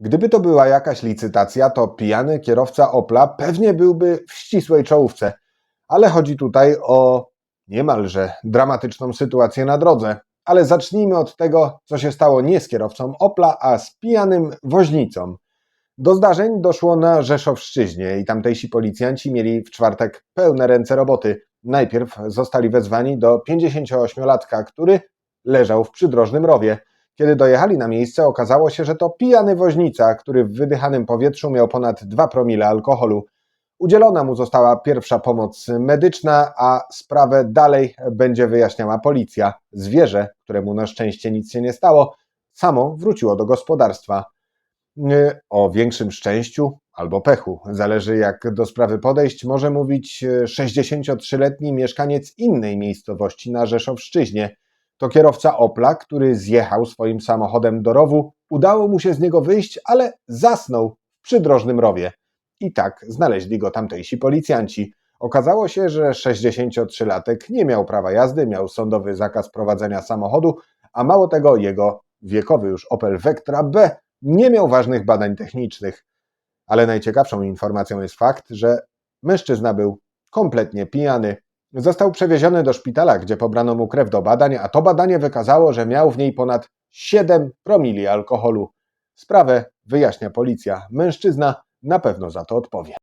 Gdyby to była jakaś licytacja, to pijany kierowca Opla pewnie byłby w ścisłej czołówce. Ale chodzi tutaj o niemalże dramatyczną sytuację na drodze. Ale zacznijmy od tego, co się stało nie z kierowcą Opla, a z pijanym woźnicą. Do zdarzeń doszło na Rzeszowszczyźnie i tamtejsi policjanci mieli w czwartek pełne ręce roboty. Najpierw zostali wezwani do 58-latka, który leżał w przydrożnym rowie. Kiedy dojechali na miejsce, okazało się, że to pijany woźnica, który w wydychanym powietrzu miał ponad 2 promile alkoholu. Udzielona mu została pierwsza pomoc medyczna, a sprawę dalej będzie wyjaśniała policja. Zwierzę, któremu na szczęście nic się nie stało, samo wróciło do gospodarstwa. O większym szczęściu albo pechu, zależy jak do sprawy podejść, może mówić yy, 63-letni mieszkaniec innej miejscowości na Rzeszowszczyźnie. To kierowca Opla, który zjechał swoim samochodem do rowu, udało mu się z niego wyjść, ale zasnął w przydrożnym rowie. I tak znaleźli go tamtejsi policjanci. Okazało się, że 63-latek nie miał prawa jazdy, miał sądowy zakaz prowadzenia samochodu, a mało tego jego wiekowy już Opel Vectra B nie miał ważnych badań technicznych. Ale najciekawszą informacją jest fakt, że mężczyzna był kompletnie pijany. Został przewieziony do szpitala, gdzie pobrano mu krew do badań, a to badanie wykazało, że miał w niej ponad 7 promili alkoholu. Sprawę wyjaśnia policja. Mężczyzna na pewno za to odpowie.